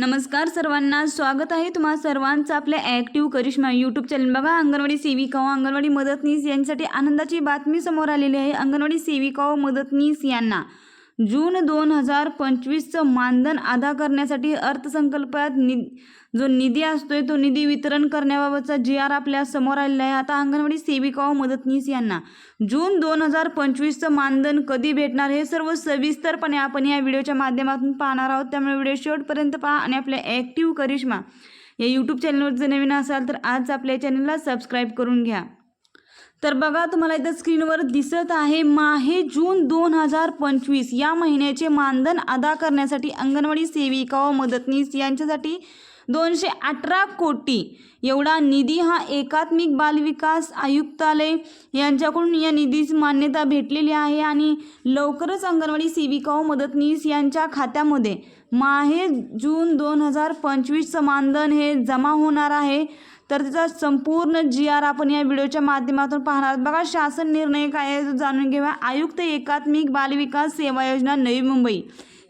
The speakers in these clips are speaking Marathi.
नमस्कार सर्वांना स्वागत आहे तुम्हा सर्वांचं आपल्या ॲक्टिव्ह करिश्मा यूट्यूब चॅनल बघा अंगणवाडी सेविका हो, अंगणवाडी मदतनीस यांच्यासाठी आनंदाची बातमी समोर आलेली आहे. अंगणवाडी सेविका हो, मदतनीस यांना. जून दोन हजार पंचवीसचं मानधन अदा करण्यासाठी अर्थसंकल्पात नि जो निधी असतोय तो निधी वितरण करण्याबाबतचा जी आर आपल्यासमोर आलेला आहे. आता अंगणवाडी सेविका व मदतनीस यांना जून दोन हजार पंचवीसचं मानधन कधी भेटणार हे सर्व सविस्तरपणे आपण या व्हिडिओच्या माध्यमातून पाहणार आहोत. त्यामुळे व्हिडिओ शेवटपर्यंत पहा आणि आपल्या ॲक्टिव्ह करिश्मा या यूट्यूब चॅनलवर जर नवीन असाल तर आज आपल्या चॅनलला सबस्क्राईब करून घ्या. तर बघा तुम्हाला इथं स्क्रीनवर दिसत आहे माहे जून दोन हजार पंचवीस. या महिन्याचे मानधन अदा करण्यासाठी अंगणवाडी सेविका व मदतनीस यांच्यासाठी दोनशे अठरा कोटी. एवढा निधी हा एकात्मिक बालविकास आयुक्तालय यांच्याकडून या निधीस मान्यता भेटलेली आहे आणि लवकरच अंगणवाडी सेविका व मदतनीस यांच्या खात्यामध्ये माहे जून दोन हजार पंचवीसचं मानधन हे जमा होणार आहे. तर त्याचा संपूर्ण जी आर आपण या व्हिडिओच्या माध्यमातून पाहणार आहोत. बघा शासन निर्णय काय आहे जाणून घेऊया. आयुक्त एकात्मिक बालविकास सेवा योजना नवी मुंबई.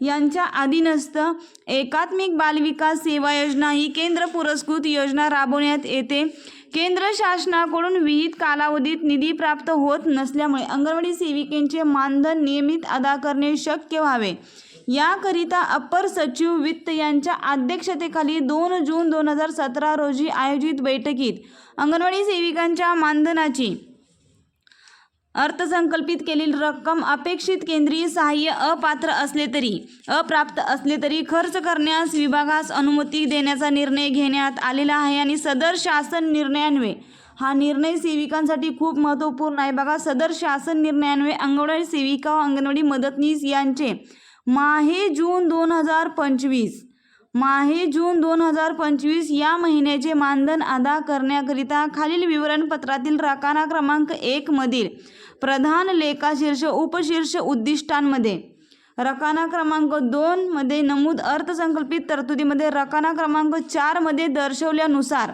यांच्या अधीनस्थ एकात्मिक बालविकास सेवा योजना ही केंद्र पुरस्कृत योजना राबवण्यात येते. केंद्र शासनाकडून विहित कालावधीत निधी प्राप्त होत नसल्यामुळे अंगणवाडी सेविकेंचे मानधन नियमित अदा करणे शक्य व्हावे. याकरिता अप्पर सचिव वित्त यांच्या अध्यक्षतेखाली दोन जून दोन हजार सतरा रोजी आयोजित बैठकीत अंगणवाडी सेविकांच्या मानधनाची अर्थसंकल्पित केलेली रक्कम अपेक्षित केंद्रीय सहाय्य अपात्र असले तरी अप्राप्त असले तरी खर्च करण्यास विभागास अनुमती देण्याचा निर्णय घेण्यात आलेला आहे आणि सदर शासन निर्णयान्वये. हा निर्णय सेविकांसाठी खूप महत्त्वपूर्ण आहे. बघा सदर शासन निर्णयान्वये अंगणवाडी सेविका व अंगणवाडी मदतनीस यांचे माहे जून दोन हजार पंचवीस माहे जून दोन हजार पंचवीस या महिन्याचे मानधन अदा करण्याकरिता खालील विवरणपत्रातील राखाना क्रमांक एकमधील प्रधान लेखाशीर्ष उपशीर्ष उद्दिष्टांमध्ये रकाना क्रमांक दोनमध्ये नमूद अर्थसंकल्पित तरतुदीमध्ये रकाना क्रमांक चारमध्ये दर्शवल्यानुसार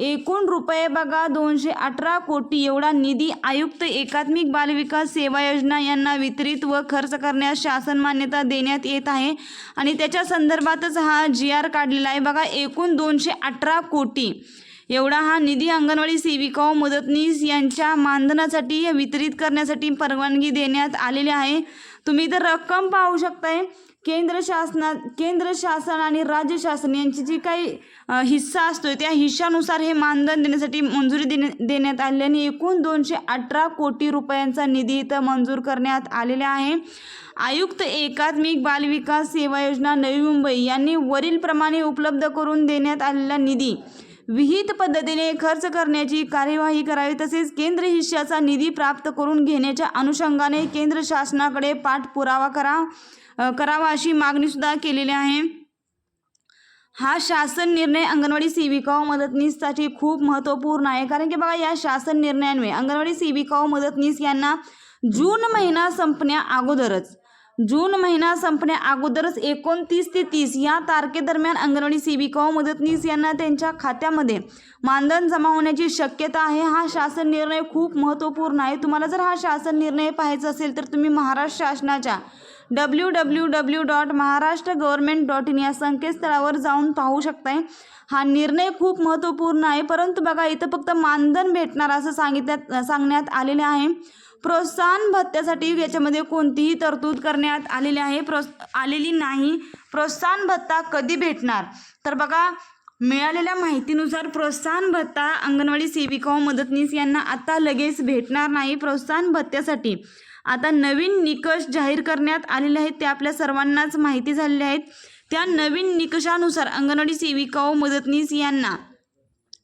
एकूण रुपये बघा दोनशे अठरा कोटी एवढा निधी आयुक्त एकात्मिक बालविकास सेवा योजना यांना वितरित व खर्च करण्यास शासन मान्यता देण्यात येत आहे. आणि त्याच्या संदर्भातच हा जी आर काढलेला आहे. बघा एकूण दोनशे अठरा कोटी. एवढा हा निधी अंगणवाडी सेविका व मदतनीस यांच्या मानधनासाठी वितरित करण्यासाठी परवानगी देण्यात आलेली आहे. तुम्ही तर रक्कम पाहू शकताय. केंद्र शासना केंद्र शासन आणि राज्य शासन यांची जी काही हिस्सा असतो त्या हिश्शानुसार हे मानधन देण्यासाठी मंजुरी देण्या देण्यात आल्याने आणि एकूण दोनशे अठरा कोटी रुपयांचा निधी इथं मंजूर करण्यात आलेला आहे. आयुक्त एकात्मिक बालविकास सेवा योजना नवी मुंबई यांनी वरीलप्रमाणे उपलब्ध करून देण्यात आलेला निधी विहित पद्धतीने खर्च करण्याची कार्यवाही करावी तसेच केंद्र हिश्श्याचा निधी प्राप्त करून घेण्याच्या अनुषंगाने केंद्र शासनाकडे पाठपुरावा करा करावा अशी मागणीसुद्धा केलेली आहे. हा शासन निर्णय अंगणवाडी सेविका व मदतनीससाठी खूप महत्त्वपूर्ण आहे. कारण की बघा या शासन निर्णयान्वये अंगणवाडी सेविका व मदतनीस यांना जून महिना संपण्या अगोदरच जून महिना संपण्या अगोदरच एकोणतीस ते तीस या तारखेदरम्यान अंगणवाडी सेविका व मदतनीस यांना त्यांच्या खात्यामध्ये मानधन जमा होण्याची शक्यता आहे. हा शासन निर्णय खूप महत्त्वपूर्ण आहे. तुम्हाला जर हा शासन निर्णय पाहायचा असेल तर तुम्ही महाराष्ट्र शासनाच्या W W W dot Maharashtra government dot in या संकेतस्थळावर जाऊन पाहू शकताय. हा निर्णय खूप महत्त्वपूर्ण आहे. परंतु बघा इथं फक्त मानधन भेटणार असं सांगितल्यात सांगण्यात आलेले आहे. प्रोत्साहन भत्त्यासाठी याच्यामध्ये कोणतीही तरतूद करण्यात आलेली आहे. प्रोस् आलेली नाही. प्रोत्साहन भत्ता कधी भेटणार? तर बघा मिळालेल्या माहितीनुसार प्रोत्साहन भत्ता अंगणवाडी सेविका व मदतनीस यांना आता लगेच भेटणार नाही. प्रोत्साहन भत्त्यासाठी आता नवीन निकष जाहीर करण्यात आलेले आहेत. ते आपल्या सर्वांनाच माहिती झालेले आहेत. त्या नवीन निकषानुसार अंगणवाडी सेविका व मदतनीस यांना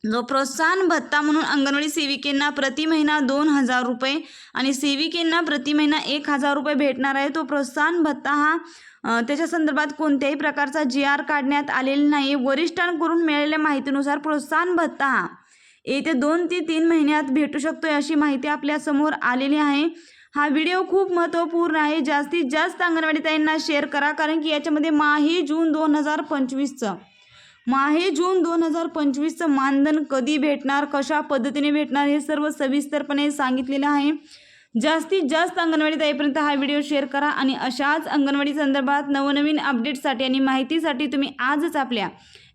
जो प्रोत्साहन भत्ता म्हणून अंगणवाडी सेविकेंना प्रति महिना दोन हजार रुपये आणि सेविकेंना प्रति महिना एक हजार रुपये भेटणार आहे तो प्रोत्साहन भत्ता हा त्याच्या संदर्भात कोणत्याही प्रकारचा जी आर काढण्यात आलेला नाही वरिष्ठांकडून मिळालेल्या माहितीनुसार प्रोत्साहन भत्ता हा येत्या दोन ते तीन महिन्यात भेटू शकतोय अशी माहिती आपल्यासमोर आलेली आहे. हा व्हिडिओ खूप महत्त्वपूर्ण आहे. जास्तीत जास्त अंगणवाडी ताईंना शेअर करा कारण की याच्यामध्ये माहे जून दोन हजार पंचवीसचं. माहे जून दोन हजार पंचवीसचं मानधन कधी भेटणार कशा पद्धतीने भेटणार हे सर्व सविस्तरपणे सांगितलेलं आहे. जास्तीत जास्त अंगणवाडी ताईपर्यंत हा व्हिडिओ शेअर करा आणि अशाच अंगणवाडी संदर्भात नवनवीन अपडेटसाठी आणि माहितीसाठी तुम्ही आजच आपल्या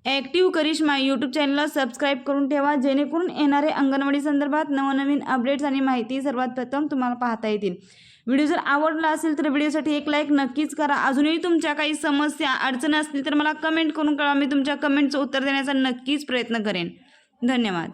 ॲक्टिव्ह करिश्मा यूट्यूब चॅनलला सबस्क्राईब करून ठेवा जेणेकरून येणारे अंगणवाडी संदर्भात नवनवीन अपडेट्स आणि माहिती सर्वात प्रथम तुम्हाला पाहता येतील. व्हिडिओ जर आवडला असेल तर व्हिडिओसाठी एक लाईक नक्कीच करा. अजूनही तुमच्या काही समस्या अडचण असतील तर मला कमेंट करून कळवा. मी तुमच्या कमेंटचं उत्तर देण्याचा नक्कीच प्रयत्न करेन. धन्यवाद.